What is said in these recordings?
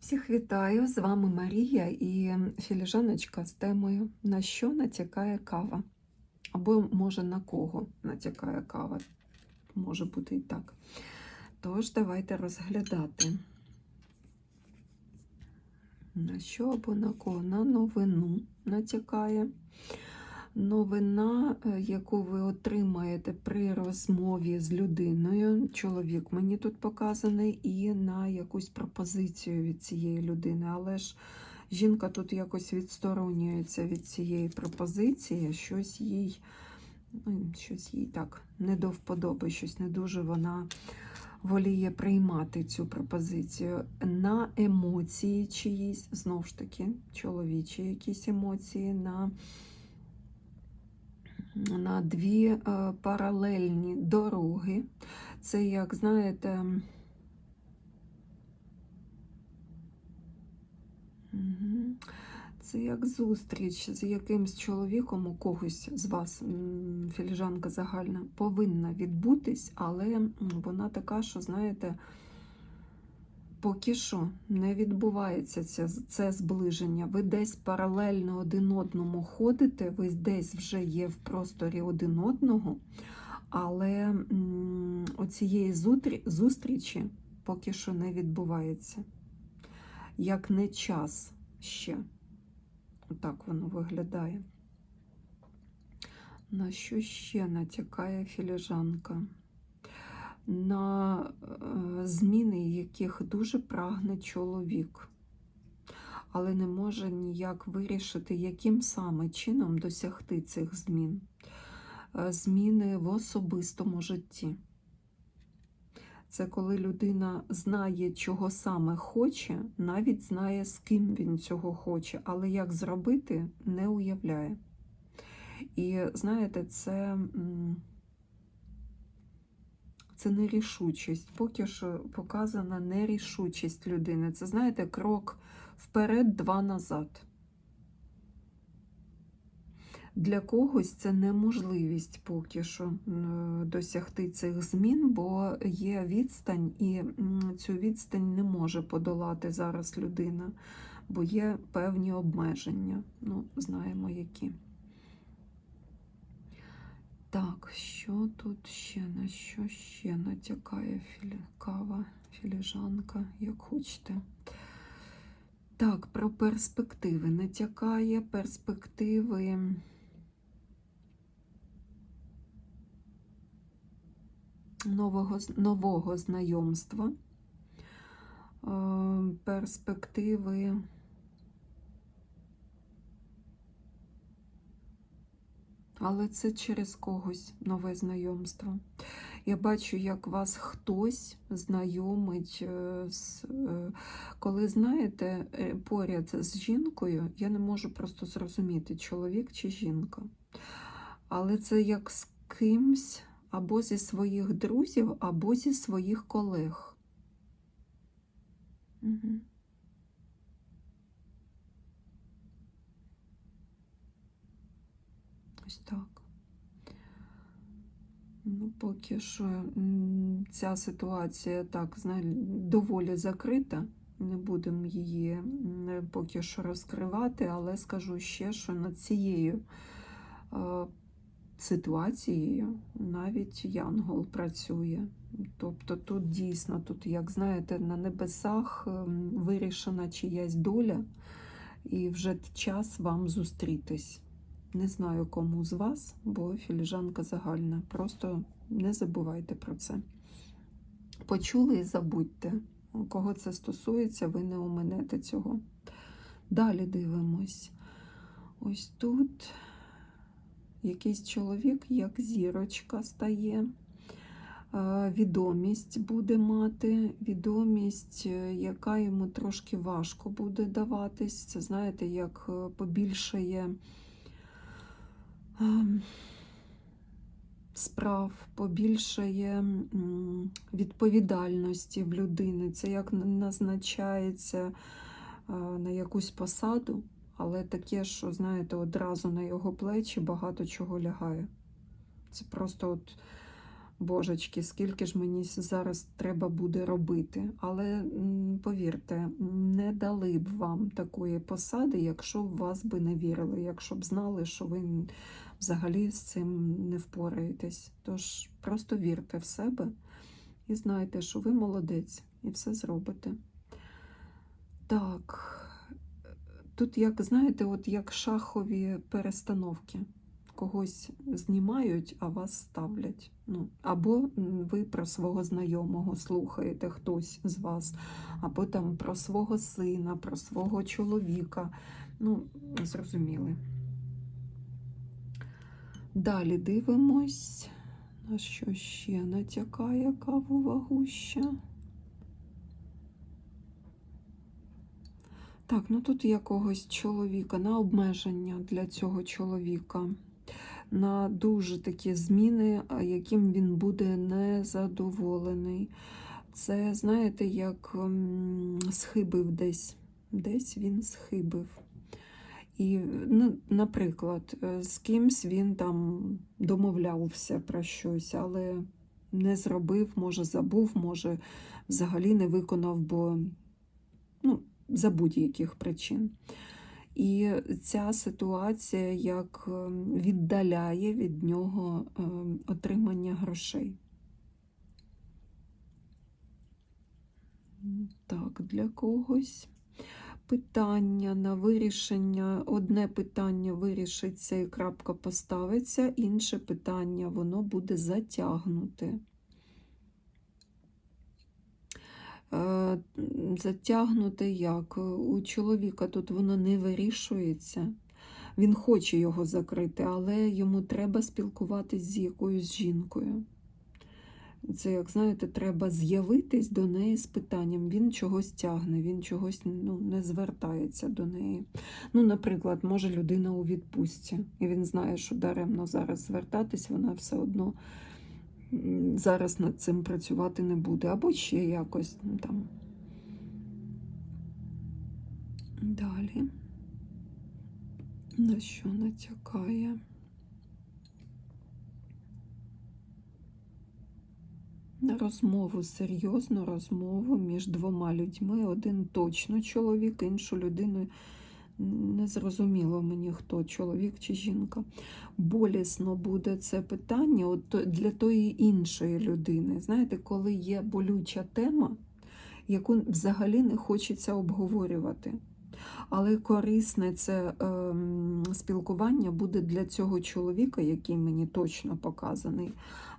Всіх вітаю! З вами Марія і філіжаночка з темою На що натякає кава? Або, може, на кого натякає кава. Може бути і так. Тож, давайте розглядати. На що або на кого? На новину натякає. Новина, е, яку ви отримаєте при розмові з людиною, чоловік мені тут показаний, і на якусь пропозицію від цієї людини. Але ж жінка тут якось відсторонюється від цієї пропозиції, щось їй, ну, щось їй так не до вподоби, щось не дуже вона воліє приймати цю пропозицію. На емоції чиїсь, знову ж таки, чоловічі якісь емоції. на на дві е, паралельні дороги. Це, як знаєте, це як зустріч з якимсь чоловіком, у когось з вас, філіжанка загальна, повинна відбутись, але вона така, що, знаєте, Поки що не відбувається це, це зближення. Ви десь паралельно один одному ходите, ви десь вже є в просторі один одного, але оцієї зустрічі поки що не відбувається. Як не час ще. Отак воно виглядає. На що ще натякає філіжанка? На е, зміни, яких дуже прагне чоловік, але не може ніяк вирішити, яким саме чином досягти цих змін. Е, зміни в особистому житті. Це коли людина знає, чого саме хоче, навіть знає, з ким він цього хоче, але як зробити, не уявляє. І знаєте, це це нерішучість. Поки що показана нерішучість людини. Це, знаєте, крок вперед, два назад. Для когось це неможливість поки що досягти цих змін, бо є відстань, і цю відстань не може подолати зараз людина, бо є певні обмеження. Ну, знаємо які. Так, що тут ще на що ще натякає філі... кава, філіжанка, як хочете. Так, про перспективи натякає перспективи. Нового нового знайомства, е, перспективи але це через когось нове знайомство. Я бачу, як вас хтось знайомить, е, е, коли знаєте, е, поряд з жінкою, я не можу просто зрозуміти, чоловік чи жінка. Але це як з кимсь або зі своїх друзів, або зі своїх колег. Угу. Ось так. Ну, Поки що ця ситуація так, доволі закрита. Не будемо її поки що розкривати, але скажу ще, що над цією е, ситуацією навіть Янгол працює. Тобто тут дійсно, тут, як знаєте, на небесах вирішена чиясь доля, і вже час вам зустрітись. Не знаю, кому з вас, бо філіжанка загальна. Просто не забувайте про це. Почули і забудьте. Кого це стосується, ви не оминете цього. Далі дивимось. Ось тут якийсь чоловік, як зірочка стає. Відомість буде мати, відомість, е, яка йому трошки важко буде даватись. Це, знаєте, як е, побільшає. Ем, справ, побільшає відповідальності в людини. Це як назначається е, на якусь посаду, але таке, що, знаєте, одразу на його плечі багато чого лягає. Це просто от божечки, скільки ж мені зараз треба буде робити. Але повірте, не дали б вам такої посади, якщо б вас би не вірили, якщо б знали, що ви взагалі з цим не впораєтесь. Тож просто вірте в себе і знайте, що ви молодець і все зробите. Так, тут, як знаєте, от як шахові перестановки. Когось знімають, а вас ставлять. Ну, Або ви про свого знайомого слухаєте хтось з вас, або там про свого сина, про свого чоловіка. Ну, зрозуміли. Далі дивимось, на що ще натякає кавова гуща. Так, ну тут якогось чоловіка на обмеження для цього чоловіка, на дуже такі зміни, яким він буде незадоволений. Це, знаєте, як схибив десь. Десь він схибив. І, ну, наприклад, е, з кимсь він там домовлявся про щось, але не зробив, може, забув, може, взагалі не виконав, бо ну, за будь-яких причин. І ця ситуація як ем, віддаляє від нього ем, отримання грошей. Так, для когось питання на вирішення. Одне питання вирішиться і крапка поставиться, інше питання воно буде затягнуте. Затягнуте як? У чоловіка тут воно не вирішується. Він хоче його закрити, але йому треба спілкуватись з якоюсь жінкою. Це, як знаєте, треба з'явитись до неї з питанням. Він чогось тягне, він чогось ну, не звертається до неї. Ну, наприклад, може людина у відпустці, і він знає, що даремно зараз звертатись, вона все одно зараз над цим працювати не буде, або ще якось ну, там. Далі. На що натякає? На розмову, серйозну розмову між двома людьми. Один точно чоловік, іншу людину не зрозуміло мені, хто чоловік чи жінка. Болісно буде це питання от для тої іншої людини. Знаєте, коли є болюча тема, яку взагалі не хочеться обговорювати. Але корисне це ем, спілкування буде для цього чоловіка, який мені точно показаний.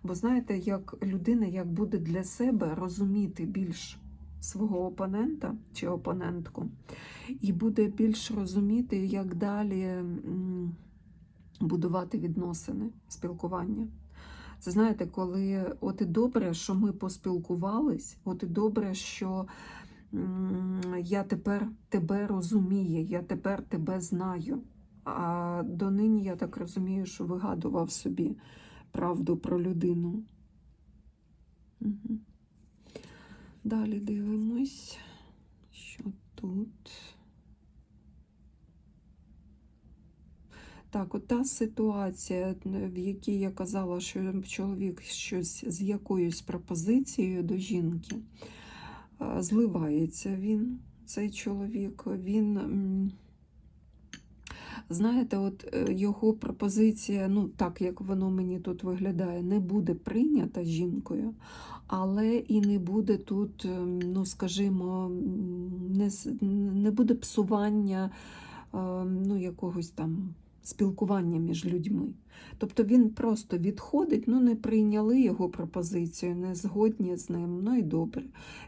Бо знаєте, як людина як буде для себе розуміти більш свого опонента чи опонентку, і буде більш розуміти, як далі будувати відносини, спілкування. Це знаєте, коли от і добре, що ми поспілкувались, от і добре, що я тепер тебе розумію, я тепер тебе знаю. А донині, я так розумію, що вигадував собі правду про людину. Угу. Далі дивимось, що тут. Так, от та ситуація, в якій я казала, що чоловік щось з якоюсь пропозицією до жінки, зливається він, цей чоловік, він. Знаєте, от е, його пропозиція, ну так як воно мені тут виглядає, не буде прийнята жінкою, але і не буде тут, ем, ну скажімо, не, не буде псування ем, ну, якогось там спілкування між людьми. Тобто він просто відходить, ну не прийняли його пропозицію, не згодні з ним, ну і добре.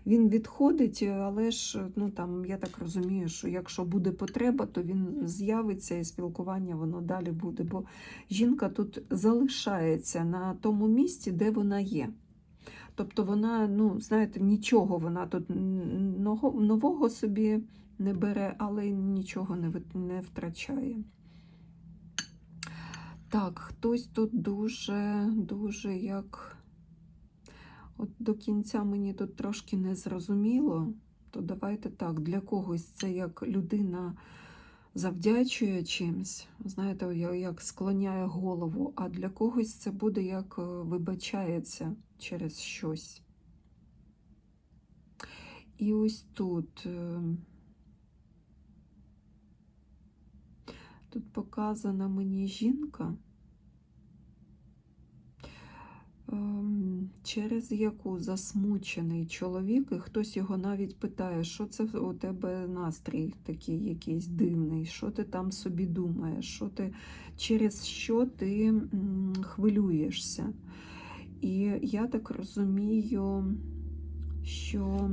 Він відходить, але ж ну там я так розумію, що якщо буде потреба, то він з'явиться і спілкування воно далі буде. Бо жінка тут залишається на тому місці, де вона є. Тобто вона, ну, знаєте, нічого вона тут нового, собі не бере, але нічого не втрачає. Так, хтось тут дуже, дуже як. От до кінця мені тут трошки не зрозуміло, то давайте так, для когось це як людина завдячує чимсь. Знаєте, як склоняє голову, а для когось це буде як е, вибачається через щось. І ось тут. Тут показана мені жінка, ем, через яку засмучений чоловік, і хтось його навіть питає, що це у тебе настрій такий якийсь дивний, що ти там собі думаєш, що ти, через що ти хвилюєшся. І я так розумію, що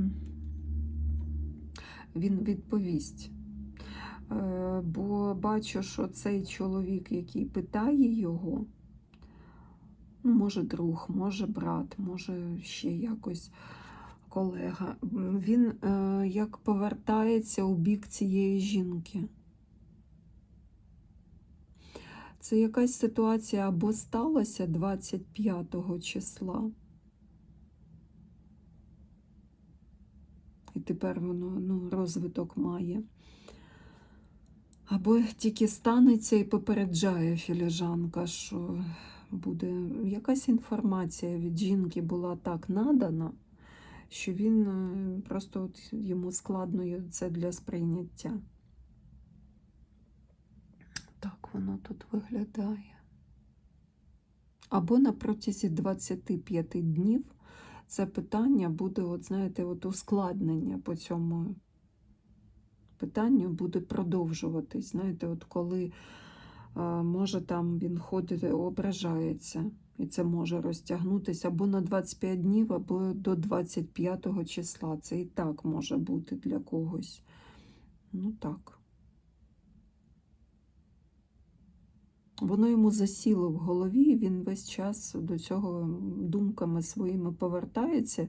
він відповість. Е, Бо бачу, що цей чоловік, який питає його, ну, може друг, може брат, може ще якось колега, він е, як повертається у бік цієї жінки. Це якась ситуація або сталася 25 числа. І тепер воно ну, розвиток має. Або тільки станеться і попереджає філіжанка, що буде якась інформація від жінки була так надана, що він е, просто от йому складно це для сприйняття. Так воно тут виглядає. Або на протязі 25 днів це питання буде, от знаєте, от ускладнення по цьому питанню буде продовжуватись. Знаєте, от коли е, може там він ходить, ображається, і це може розтягнутися або на 25 днів, або до 25 числа. Це і так може бути для когось. Ну так. Воно йому засіло в голові, він весь час до цього думками своїми повертається.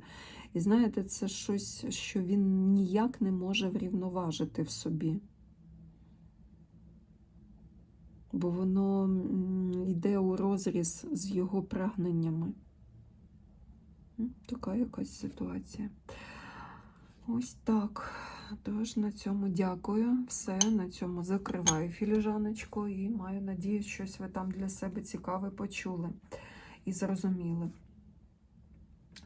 І знаєте, це щось, що він ніяк не може врівноважити в собі. Бо воно йде у розріз з його прагненнями. Така якась ситуація. Ось так. Тож на цьому дякую. Все, на цьому закриваю філіжаночку і маю надію, щось ви там для себе цікаве почули і зрозуміли.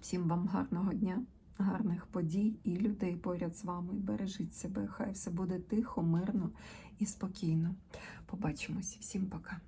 Всім вам гарного дня, гарних подій і людей поряд з вами. Бережіть себе, хай все буде тихо, мирно і спокійно. Побачимось. Всім пока.